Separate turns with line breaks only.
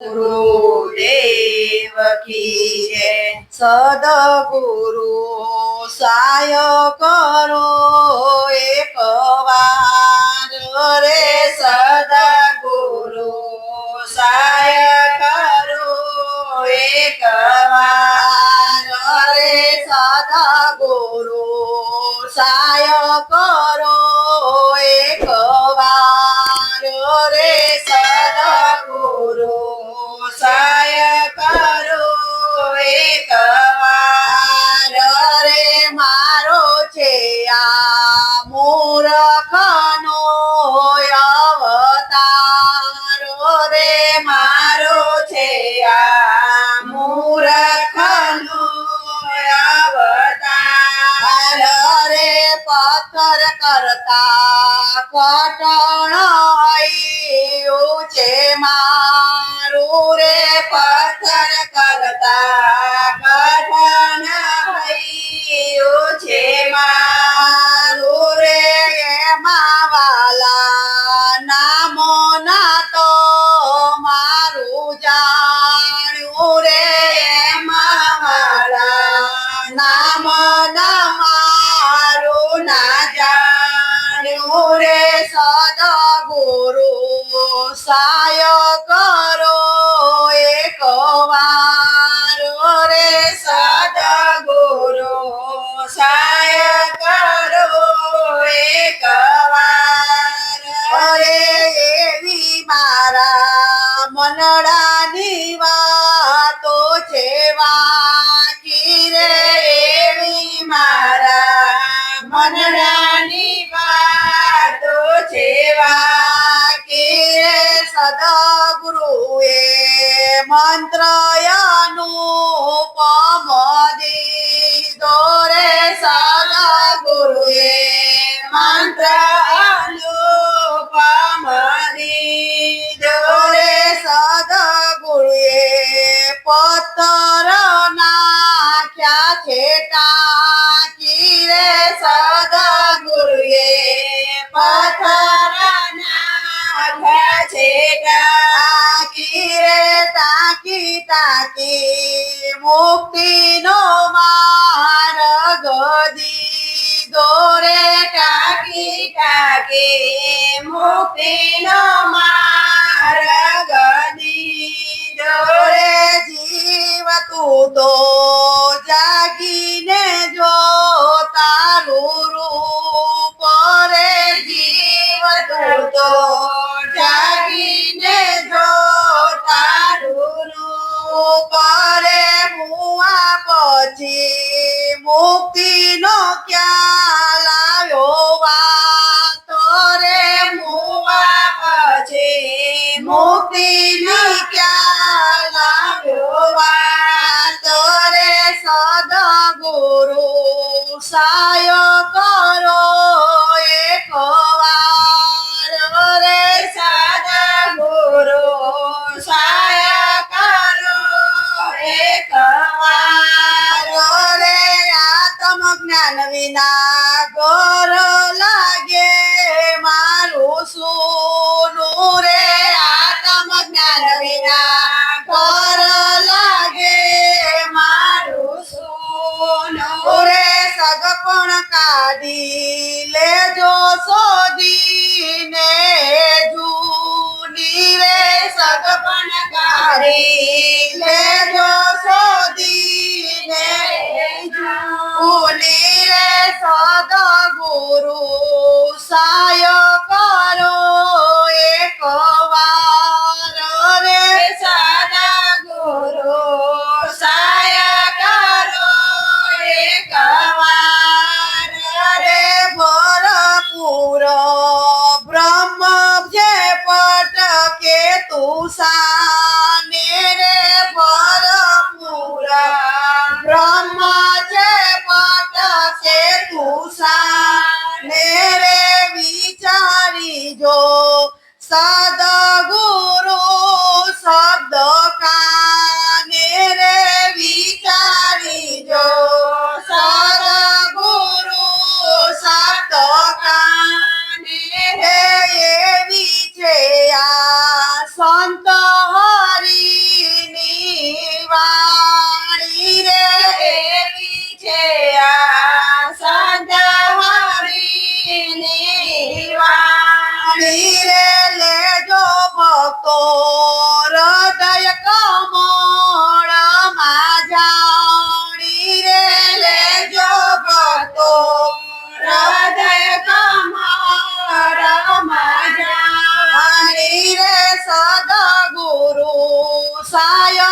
ગુરુદેવ કી જય સદગુરુ સાય કરો એક વાર રે સદગુરુ સાય કરો એક વાર રે સદગુરુ સાય કરો એક વાર રે સદગુરુ મૂર્ખનો અવતાર રે, મારો છે આ મૂર્ખનો અવતાર. રે પથ્થર કરતા કટણ છે, મારું રે પથ્થર કરતા વાલા નામો ના તો મારું જાણ્યું રે વાલા નામ ના મારું ના જાણ્યું રે, સદગુરુ સાય કરો મારા મનડાની વાતો છે વાકી રે એવી મારા મનડાની વાતો છે વાકી રે સદગુરુએ મંત્ર અનુપમ દીધો રે સદગુરુએ મંત્ર નાખ્યા છે તાકી રે ટાંકી ટાંકી મુક્તિનો માર્ગ દીધો રે ટાંકી ટાંકી મુક્તિનો માર્ગ દીધો રે જીવ તું તો જાગીને રૂપ રે મુઆ પછી મુક્તિનો ક્યાં લાવ્યો વાતો રે મુઆ પછી મુક્તિની ક્યાં લાવ્યો વાતો રે સદગુરુ સાય જ્ઞાન વિના ગોર લાગે મારું સોનું સાય કરો એક વાર. રે સદગુરુ સાય કરો એક વાર. રે ભરપૂર બ્રહ્મ જે પટકે તું સાને રે ભરપૂર બ્રહ્મ જે પટકે તું સાને સાય